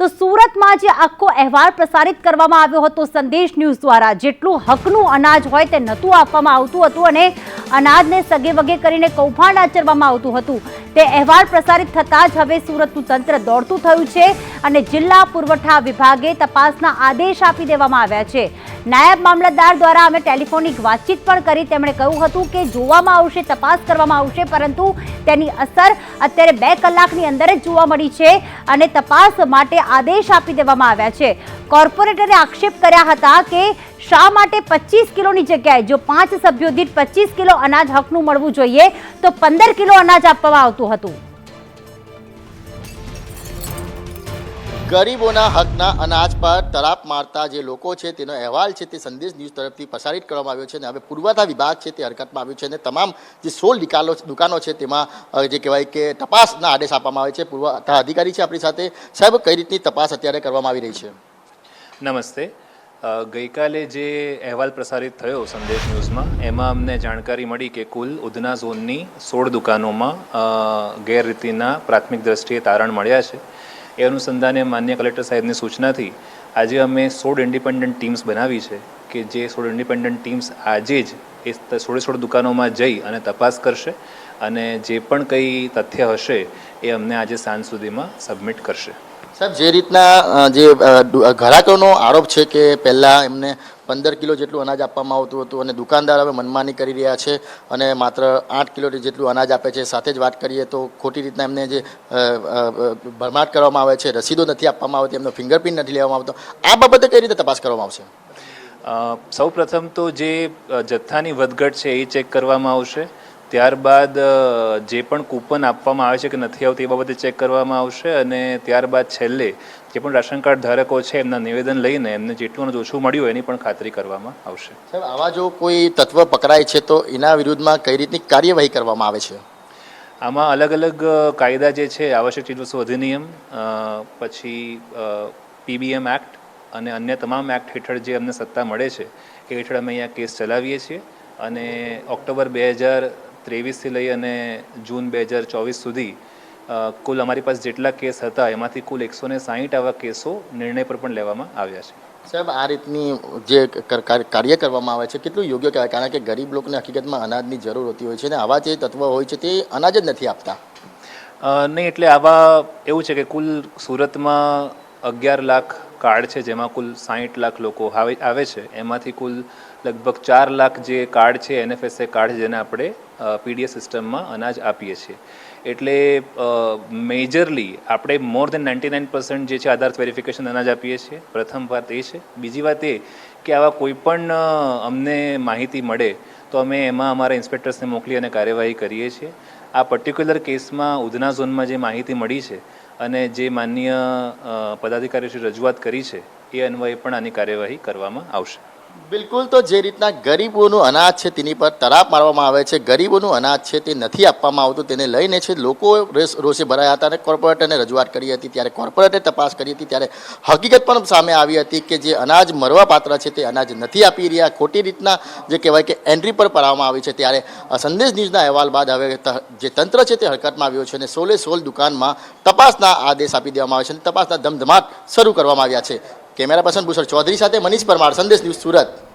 તો સુરતમાં જે આખો અહેવાલ પ્રસારિત કરવામાં આવ્યો હતો સંદેશ ન્યૂઝ દ્વારા, જેટલું હકનું અનાજ હોય તે નહોતું આપવામાં આવતું હતું અને અનાજને સગે વગે કરીને કૌભાંડ આચરવામાં આવતું હતું. તે અહેવાલ પ્રસારિત થતાં જ હવે સુરતનું તંત્ર દોડતું થયું છે અને જિલ્લા પુરવઠા વિભાગે તપાસના આદેશ આપી દેવામાં આવ્યા છે. નાયબ મામલતદાર દ્વારા અમે ટેલિફોનિક વાતચીત પણ કરી. તેમણે કહ્યું હતું કે જોવામાં આવશે, તપાસ કરવામાં આવશે, પરંતુ તેની અસર અત્યારે બે કલાકની અંદર જ જોવા મળી છે અને તપાસ માટે આદેશ આપી દેવામાં આવ્યા છે. કોર્પોરેટરે આક્ષેપ કર્યા હતા કે શા માટે પચીસ કિલોની જગ્યાએ, જો પાંચ સભ્યો દીઠ પચીસ કિલો અનાજ હકનું મળવું જોઈએ, તો પંદર કિલો અનાજ આપવામાં આવતું હતું. ગરીબોના હકના અનાજ પર તરાપ મારતા જે લોકો છે, તેનો અહેવાલ છે, તે સંદેશ ન્યૂઝ તરફથી પ્રસારિત કરવામાં આવ્યો છે અને હવે પુરવઠા વિભાગ છે, તે હરકતમાં આવ્યું છે અને તમામ જે સોળ નિકાલો દુકાનો છે, તેમાં જે કહેવાય કે તપાસના આદેશ આપવામાં આવે છે, પુરવઠા અધિકારી છે આપણી સાથે. સાહેબ, કઈ રીતની તપાસ અત્યારે કરવામાં આવી રહી છે? નમસ્તે. ગઈકાલે જે અહેવાલ પ્રસારિત થયો સંદેશ ન્યૂઝમાં, એમાં અમને જાણકારી મળી કે કુલ ઉધના ઝોનની સોળ દુકાનોમાં ગેરરીતિના પ્રાથમિક દ્રષ્ટિએ તારણ મળ્યા છે. એ અનુસંધાને માન્ય કલેક્ટર સાહેબની સૂચનાથી આજે અમે સોળ ઇન્ડિપેન્ડન્ટ ટીમ્સ બનાવી છે કે જે સોળ ઇન્ડિપેન્ડન્ટ ટીમ્સ આજે જ એ સોળે સોળ દુકાનોમાં જઈ અને તપાસ કરશે અને જે પણ કંઈ તથ્ય હશે એ અમને આજે સાંજ સુધીમાં સબમિટ કરશે. સાહેબ, જે રીતના જે ગ્રાહકોનો આરોપ છે કે પહેલાં એમને પંદર કિલો જેટલું અનાજ આપવામાં આવતું હતું અને દુકાનદાર હવે મનમાની કરી રહ્યા છે અને માત્ર આઠ કિલો જેટલું અનાજ આપે છે. સાથે જ વાત કરીએ તો ખોટી રીતના એમને જે ભરમાટ કરવામાં આવે છે, રસીદો નથી આપવામાં આવતી, એમનો ફિંગરપ્રિન્ટ નથી લેવામાં આવતો. આ બાબતે કઈ રીતે તપાસ કરવામાં આવશે? સૌ પ્રથમ તો જે જથ્થાની વધઘટ છે એ ચેક કરવામાં આવશે. ત્યારબાદ જે પણ કૂપન આપવામાં આવે છે કે નથી આવતી એ બાબતે ચેક કરવામાં આવશે અને ત્યારબાદ છેલ્લે જે પણ રાશન કાર્ડ ધારકો છે એમના નિવેદન લઈને એમને જેટલું અને ઓછું મળ્યું એની પણ ખાતરી કરવામાં આવશે. સાહેબ આવા જો કોઈ તત્વ પકડાય છે તો એના વિરુદ્ધમાં કઈ રીતની કાર્યવાહી કરવામાં આવે છે? આમાં અલગ અલગ કાયદા જે છે આવશ્યક ચીજવસ્તુ અધિનિયમ પછી પીબીએમ એક્ટ અને અન્ય તમામ એક્ટ હેઠળ જે અમને સત્તા મળે છે એ હેઠળ અમે અહીંયા કેસ ચલાવીએ છીએ. અને ઓક્ટોબર બે હજાર ત્રેવીસથી લઈ અને જૂન બે હજાર ચોવીસ સુધી કુલ અમારી પાસે જેટલા કેસ હતા એમાંથી કુલ એકસો ને સાહીઠ આવા કેસો નિર્ણય પર પણ લેવામાં આવ્યા છે. સાહેબ આ રીતની જે કર- કર- કાર્ય કરવામાં આવે છે કેટલું યોગ્ય કહેવાય? કારણ કે ગરીબ લોકોને હકીકતમાં અનાજની જરૂર હોતી હોય છે અને આવા જે તત્વો હોય છે તે અનાજ જ નથી આપતા. નહીં એટલે આવા એવું છે કે કુલ સુરતમાં અગિયાર લાખ કાર્ડ છે, જેમાં કુલ સાહીઠ લાખ લોકો આવે છે. એમાંથી કુલ લગભગ ચાર લાખ જે કાર્ડ છે, એનએફએસએ કાર્ડ જેને આપણે પીડીએસ સિસ્ટમમાં અનાજ આપીએ છીએ. એટલે મેજરલી આપણે more than ninety nine percent જે છે, આધાર વેરિફિકેશન અનાજ આપીએ છીએ. પ્રથમ વાત એ છે. બીજી વાત એ કે આવા કોઈ પણ અમને માહિતી મળે, તો અમે એમાં અમારા ઇન્સ્પેક્ટર્સને મોકલી અને કાર્યવાહી કરીએ છીએ. આ પર્ટિક્યુલર કેસમાં ઉધના ઝોનમાં જે માહિતી મળી છે અને જે માન્ય અ, પદાધિકારીઓએ રજૂઆત કરી છે એ અન્વયે પણ આની કાર્યવાહી કરવામાં આવશે. બિલકુલ, તો જે રીતના ગરીબોનું અનાજ છે તેની પર તરાપ મારવામાં આવે છે. ગરીબોનું અનાજ છે તે નથી આપવામાં આવતું. તેને લઈને છે લોકો રોષે ભરાયા હતા અને કોર્પોરેટરને રજૂઆત કરી હતી. ત્યારે કોર્પોરેટરે તપાસ કરી હતી. ત્યારે હકીકત પણ સામે આવી હતી કે જે અનાજ મરવા પાત્ર છે તે અનાજ નથી આપી રહ્યા. ખોટી રીતના જે કહેવાય કે એન્ટ્રી પર પાડવામાં આવી છે. ત્યારે સંદેશ ન્યૂઝના અહેવાલ બાદ હવે જે તંત્ર છે તે હરકતમાં આવ્યો છે અને સોલે સોલ દુકાનમાં તપાસના આદેશ આપી દેવામાં આવે છે અને તપાસના ધમધમાટ શરૂ કરવામાં આવ્યા છે. કેમેરા પર્સન ભૂષણ ચૌધરી સાથે મનીષ પરમાર સંદેશ ન્યૂઝ સુરત.